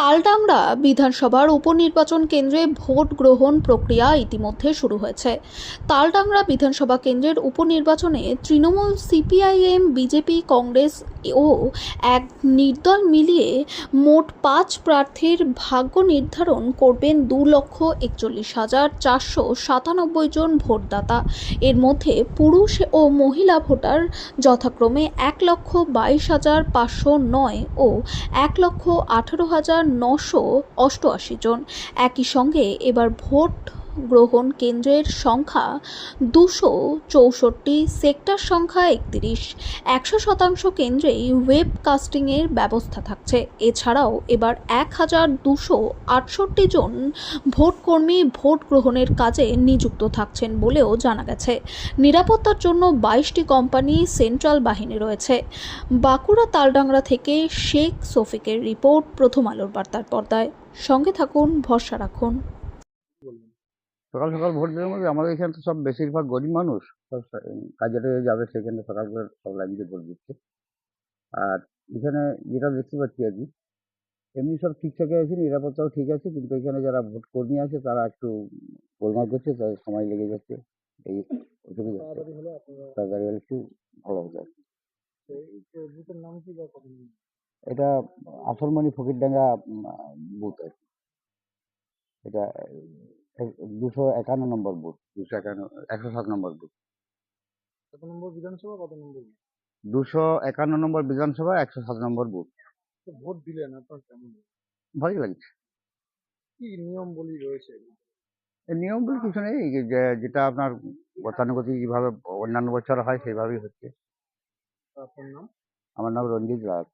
তালডাংরা বিধানসভার উপনির্বাচন কেন্দ্রে ভোট গ্রহণ প্রক্রিয়া ইতিমধ্যে শুরু হয়েছে। তালডাংরা বিধানসভা কেন্দ্রের উপনির্বাচনে তৃণমূল সিপিআইএম, বিজেপি, কংগ্রেস ও এক নির্দল মিলিয়ে মোট পাঁচ প্রার্থীর ভাগ্য নির্ধারণ করবেন দু লক্ষ একচল্লিশ হাজার চারশো সাতানব্বই জন ভোটদাতা। এর মধ্যে পুরুষ ও মহিলা ভোটার যথাক্রমে এক লক্ষ বাইশ হাজার পাঁচশো নয় ও এক লক্ষ আঠারো হাজার নশো অষ্টআশি জন। একই সঙ্গে এবার ভোট গ্রহণ কেন্দ্রের সংখ্যা দুশো চৌষট্টি, সেক্টর সংখ্যা একত্রিশ। একশো শতাংশ কেন্দ্রেই ওয়েব কাস্টিংয়ের ব্যবস্থা থাকছে। এছাড়াও এবার এক হাজার দুশো আটষট্টি জন ভোটকর্মী ভোট গ্রহণের কাজে নিযুক্ত থাকছেন বলেও জানা গেছে। নিরাপত্তার জন্য বাইশটি কোম্পানি সেন্ট্রাল বাহিনী রয়েছে। বাঁকুড়া তালডাংরা থেকে শেখ সফিকের রিপোর্ট প্রথম আলোর বার্তার পর্দায়। সঙ্গে থাকুন, ভরসা রাখুন। সকাল সকাল ভোট দেওয়ার মধ্যে আমাদের এখানে তো সব বেশিরভাগ গরিব মানুষ সব কাজে টাজে যাবে সেখানে সকাল করে সব লাইন দিয়ে ভোট দিচ্ছে। আর এখানে যেটা দেখতে পাচ্ছি আর কি এমনি সব ঠিকঠাকই আছে নিরাপত্তাও ঠিক আছে কিন্তু এখানে যারা ভোট কর্মী আছে তারা একটু গোলমাল করছে তাদের সময় লেগে যাচ্ছে। এই তাড়াতাড়ি হলে একটু ভালো হতো আর কি। এটা আসলমণি ফকিরডাঙ্গা বুথ আর কি। এটা দুশো একান্ন নম্বর বুথ। দুশো একান্ন একশো সাত নম্বর বুথ। কত নম্বর বিধানসভা কত নম্বর? দুশো একান্ন নম্বর বিধানসভা একশো সাত নম্বর বুথ। ভোট দিলেন আপনার কেমন? ভালোই লাগছে। কি নিয়ম বলি রয়েছে? এই নিয়ম বলে কিছু নেই যে- যেটা আপনার গতানুগতিক যেভাবে অন্যান্য বছর হয় সেইভাবেই হচ্ছে। আপনার নাম? আমার নাম রঞ্জিত রাজ